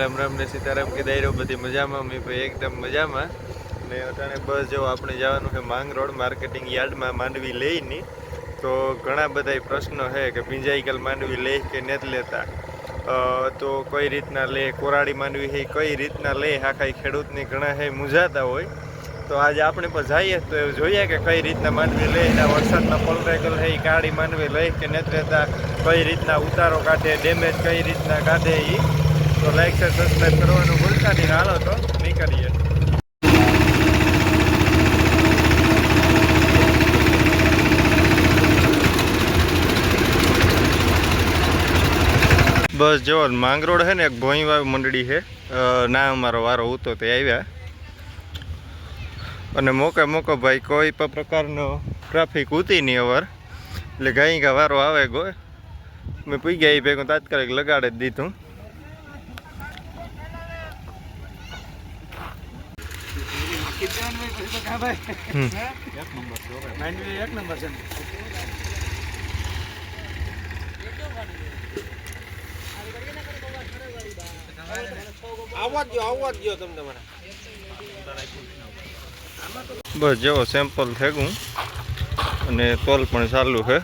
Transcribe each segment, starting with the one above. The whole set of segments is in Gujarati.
રામ રામ ને સીતારામ કે દાયરો બધી મજામાં? અમે ભાઈ એકદમ મજામાં. ને અટાણે બસ જો આપણે જવાનું છે માંગ રોડ માર્કેટિંગ યાર્ડમાં માંડવી લઈને. તો ઘણા બધા પ્રશ્નો છે કે ભીંજાઈકલ માંડવી લે કે નથી લેતા? તો કઈ રીતના લે? કોરાડી માંડવી છે, કઈ રીતના લે? આખા ખેડૂતની ઘણા હે મૂંઝાતા હોય. તો આજે આપણે પણ જઈએ તો એવું જોઈએ કે કઈ રીતના માંડવી લે, એના વરસાદના પલરેગલ છે એ કાળી માંડવી લે કે નથી લેતા? કઈ રીતના ઉતારો કાઢે ડેમેજ કઈ રીતના કાઢે એ તો લાઈક છે સબસ્ક્રાઈબ કરવાનું ભૂલતા નહીં. હાલો તો, નીકળીએ. બસ જો માંગરોળ છે ને, એક ભોઈવા મંડળી છે. ના અમારો વારો ઉતો તે આવ્યા. અને મોકે મોકો ભાઈ કોઈ પણ પ્રકારનો ટ્રાફિક ઉતી નહીં અવાર. એટલે ગાઈ ગા વારો આવે ગો. મેં પી ગયા એ ભેગું તાત્કાલિક લગાડી જ દીધું હમ. એક નંબર છે આવવા જ દો આવવા જ દો તમને મને બસ જેવો સેમ્પલ થેગું અને તોલ પણ ચાલુ છે.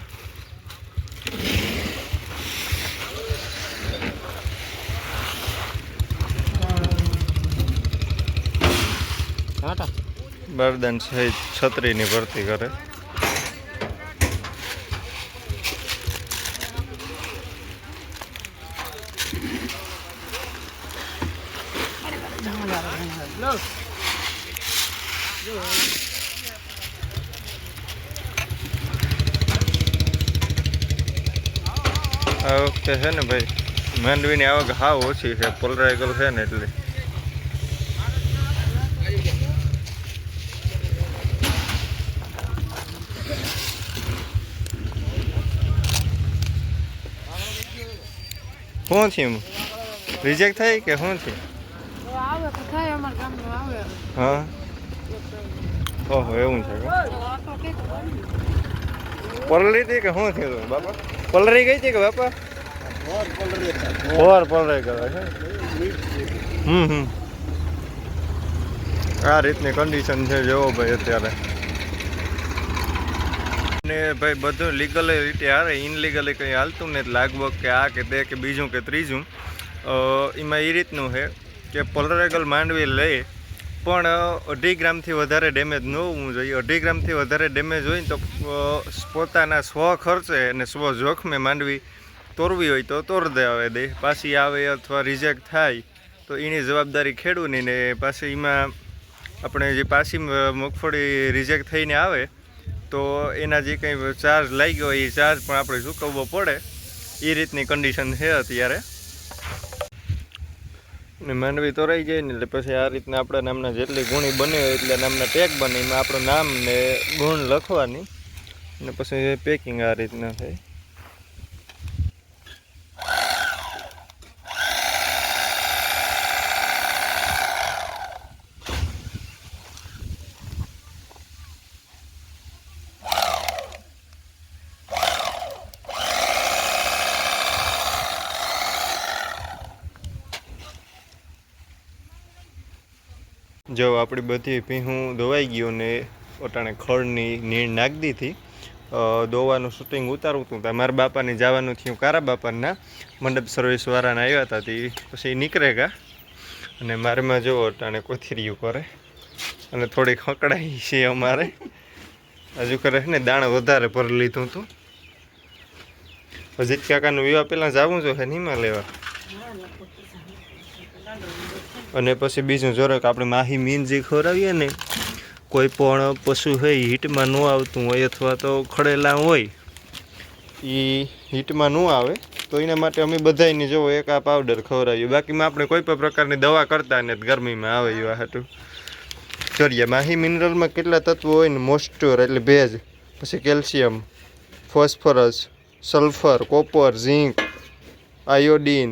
બરદાન સહિત છત્રીની ભરતી કરે. આ વખતે છે ને ભાઈ, માંડવીની આવક હાવ ઓછી છે પોલરાઈગલ છે ને એટલે. શું થયું? રિજેક્ટ થાય કે શું થયું? આવે તો થાય અમારા ગામનું આવે. હા. ઓહો એવું છે. પલળી હતી કે શું થયું? બાપા? પલળી ગઈ હતી કે બાપા? ઓર પલળી ગયો છે. હમ હમ. આ રીતની કન્ડિશન છે જોવો ભાઈ અત્યારે. ને ભાઈ બધું લીગલ રીતે હારે ઇનલીગલી કંઈ હાલતું ને લાગવગ કે આ કે તે કે બીજું કે ત્રીજું. એમાં એ રીતનું છે કે પલરેગલ માંડવી લે, પણ અઢી ગ્રામથી વધારે ડેમેજ ન હોવું જોઈએ. અઢી ગ્રામથી વધારે ડેમેજ હોય ને તો પોતાના સ્વ ખર્ચે અને સ્વ જોખમે માંડવી તોરવી હોય તો તોર આવે દે. પાછી આવે અથવા રિજેક્ટ થાય, તો એની જવાબદારી ખેડૂની ને પાછી એમાં આપણે જે પાછી મગફળી રિજેક્ટ થઈને આવે તો એના જે કંઈ ચાર્જ લાગ્યો એ ચાર્જ પણ આપણે ચૂકવવો પડે. એ રીતની કન્ડિશન છે અત્યારે. ને માંડવી તો રહી જાય ને એટલે પછી આ રીતના આપણા નામના જેટલી ગુણી બને હોય એટલે નામના પેક બને. એમાં આપણું નામ ને ગુણ લખવાની. ને પછી પેકિંગ આ રીતના થાય. જો આપણી બધી ભીહું ધોવાઈ ગયું ને પોતાને ખળની નીણ નાખી દીધી દોવાનું શૂટિંગ ઉતારવું હતું મારા બાપાને જવાનું થયું, કારા બાપાના. મંડપ સર્વિસવાળાને આવ્યા હતા તે પછી નીકળે ગયા અને મારેમાં જોવો ટાણે કોથીરિયું કરે. અને થોડીક હકડાઈ છે અમારે. હજુ કરે ને, દાણા વધારે ભરી લીધું હતું અજીત કાકાનું વિવાહ પહેલાં જવું જોઈએ નીમાં લેવા. અને પછી બીજું જરાક આપણે માહી મીન જે ખવડાવીએ ને, કોઈ પણ પશુ હોય હીટમાં ન આવતું હોય અથવા તો ખડેલા હોય એ હીટમાં ન આવે, તો એના માટે અમે બધાને જોવો એક આ પાવડર ખવડાવીએ. બાકીમાં આપણે કોઈ પણ પ્રકારની દવા કરતા ને ગરમીમાં આવે એવા હાટું. કરીએ માહી મિનરલમાં કેટલા તત્વો હોય ને મોઇસ્ચર એટલે ભેજ, પછી calcium phosphorus sulphur copper zinc iodine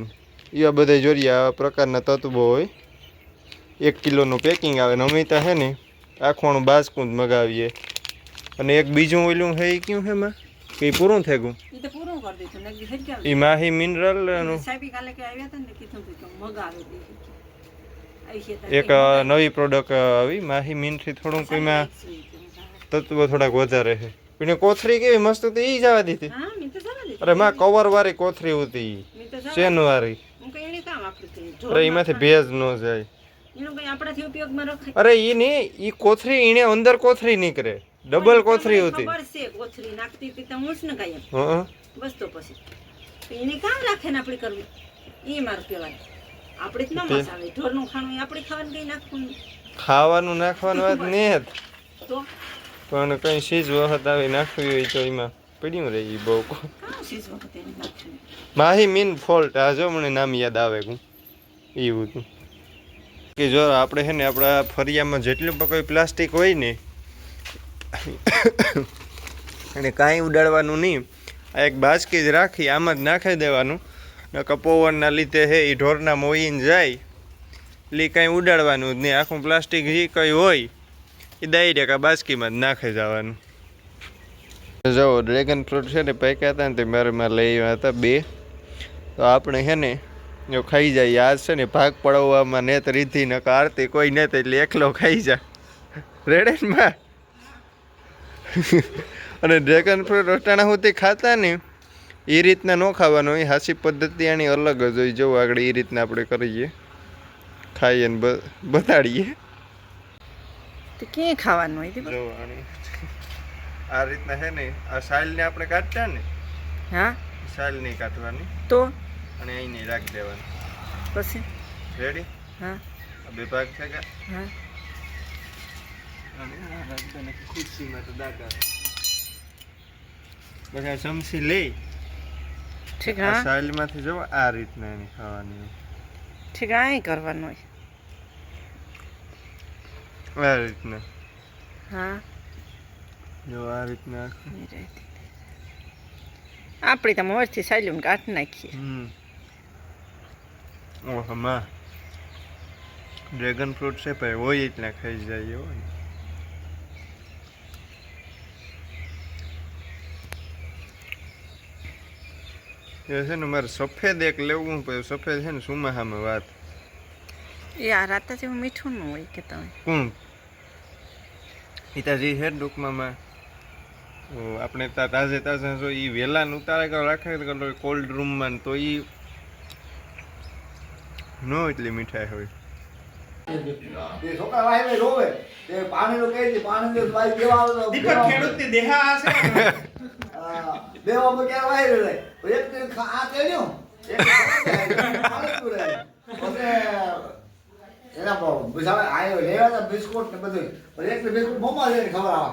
એવા બધા જોઈએ આવા પ્રકારના તત્વો હોય. એક કિલોનું પેકિંગ આવે ને અમિતા છે ને આખોણું બાજકુંદ મગાવીએ. અને એક બીજું ઓલું હે એ કયું છે એમાં કે પૂરું થઈ ગયું એ માહી મિનરલ એક નવી પ્રોડક્ટ આવી માહી મિનથી થોડુંક એમાં તત્વ થોડાક વધારે છે. એને કોથરી કેવી મસ્ત હતી ઈ જ દીધી. હા મેં તો જવા દીધી. અરે માં કવર વાળી કોથરી હતી મેં ચેન વાળી. હું અરે એમાંથી ભેજ ન જાય. અરે ઈ નહીં ઈ કોથરી એને અંદર કોથરી નીકળે. ડબલ કોથરી હતી. ખબર છે કોથરી નાખતી હતી તો હું ને કાંઈ એમ. બસ તો પછી. તો કામ રાખે ને આપણે કરવું? એ મારું કહેવાય. આપણે જ ન તે- આવે. ઢોરનું ખાણું આપણે ખાવાનું કઈ નાખવું ખાવાનું નાખવાનું વાત નહીં તો? પણ કઈ ચીજ વખત આવી નાખવી હોય તો એમાં પડ્યું રહે ઈ બહુ. માહી મીન ફોલ્ટ. આ જો મને નામ યાદ આવે કું. એવું હતું. કે જો આપણે છે ને આપણા ફરિયામાં જેટલું પણ કોઈ પ્લાસ્ટિક હોય ને, અને કાંઈ ઉડાડવાનું નહીં, આ એક બાજકી જ રાખી, આમાં જ નાખી દેવાનું. નકર પવનના લીધે હે એ ઢોરના મોઈને જાય, એટલે કાંઈ ઉડાડવાનું જ નહીં. આખું પ્લાસ્ટિક જે કંઈ હોય એ ડાયરેક્ટ આ બાજકીમાં જ નાખી જવાનું. જો ડ્રેગન ફ્રૂટ છે ને પૈકા હતા ને તે મારે લઈ આવ્યા હતા બે. તો આપણે છે ને જો ખાઈ જાય યાદ છે ને ભાગ પડાવવામાં ને તો રીધી ન આરતી કોઈ ને તે એટલે એકલો ખાઈ જા. રેડેનમાં અને ડ્રેગન ફ્રૂટ અટાણા સુધી ખાતા ને એ રીતના ન ખાવાનું એ હાસી પદ્ધતિ આની અલગ જ હોય. જો આગળ એ રીતના આપણે કરીએ ખાઈએ ને બતાડીએ તો ક્યાં ખાવાનું હોય આ રીતના છે ને આ સાઈલને આપણે કાઢતા ને હા? સાઈલ નહીં કાઢવાની. તો? અને અહીં નહીં રાખી દેવાનું. પછી? રેડી હા. બે ભાગ છે કે? હા. અને ખુરશીમાં તો દાદા પછી ચમચી લઈ ઠીક હા. સાઈલમાંથી જો આ રીતના એની ખાવાની. ઠીક આ કરવાનું હોય. આ રીતના. હા. જો આ રીતના. આપણી તમે મોરથી સાયલું કાઢી નાખીએ. હમ. ઓહમાં ડ્રેગન ફ્રૂટ છે ભાઈ હોય એટલા ખાઈ જાય એવો ને એ છે ને મારે સફેદ એક લેવું પણ સફેદ છે ને સુમાહામાં વાત એ આ રાતા જેવું મીઠું ન હોય કે તમે કોણ પિતાજી છે ટૂંકમાં માં ઓ, આપણે તા તાજે તાજા જો એ વેલા ઉતારે કરો રાખે કરો કોલ્ડ રૂમમાં ને તો એ નો એટલી મીઠાઈ હોય. એ છોકરા વાહિને રોવે તે પાણીનું કહે છે દેવા આવે દેહા હશે હા, દેવામાં ક્યાં વાહિને રહે એક આ એના પર આયો લેવા બિસ્કુટ ને? બધું પછી એક ને બિસ્કુટ મોંમાં લઈને ખબર આવે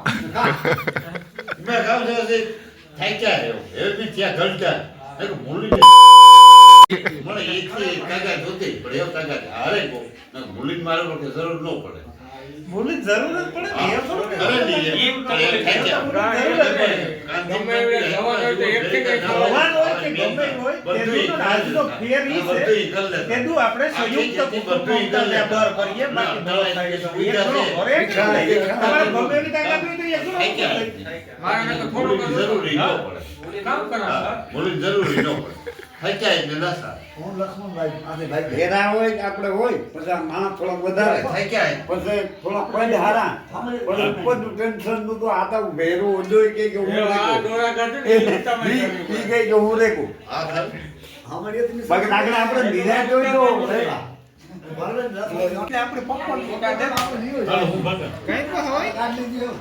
મેં ગામ છે છે થાક્યા રહ્યો હવે બી ત્યાં ઘડતા એક મૂલી મને એકથી કાકા જોતી પણ એવું કાકા હારે કો મૂલી મારે માટે જરૂર ન પડે. બોલી જરૂર જ પડે ને એમ થોડું અરે નહીં, પણ ગમે હોય તો એકથી કંઈક જવાનું હોય કે ગમે હોય, બધુંય તેનું ફેર ઈ છે. કરી. તેનું આપણે સંયુક્ત કુટુંબ દર કરીએ, બાકી દર થાય તો ઘરે તમારે ગમે એવી તાકાત હોય તો એક ઘણો થાક્યા. મૂલી જરૂરી ન પડે. હા, મૂલી જરૂરી ન પડે. થાક્યા એટલે નશા હું લક્ષ્મણભાઈ ભાઈ? હોય આપણે હોય? પછી માણસ થોડોક વધારે. થાક્યા પછી થોડા પડ હારા. પછી ઉપરનું ટેન્શનનું તો આ તો ભેરું ઊંધું કે કે હું રેકું. ઈ ઈ કે હું રેકું બાકી નાગડા આપણે બીજા જોઈ તો આપણે પપ્પા કઈ હોય.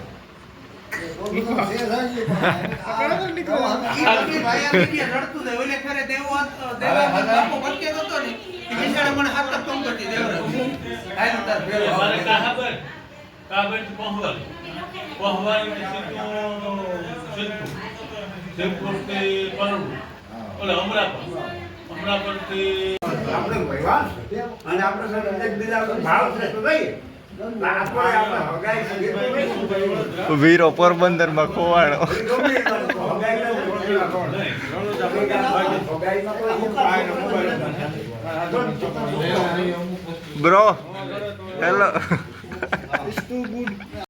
આપણે ભાવ છે. તો વીરો પોરબંદરમાં ખોવાણો હગાઈ બ્રો હેલો.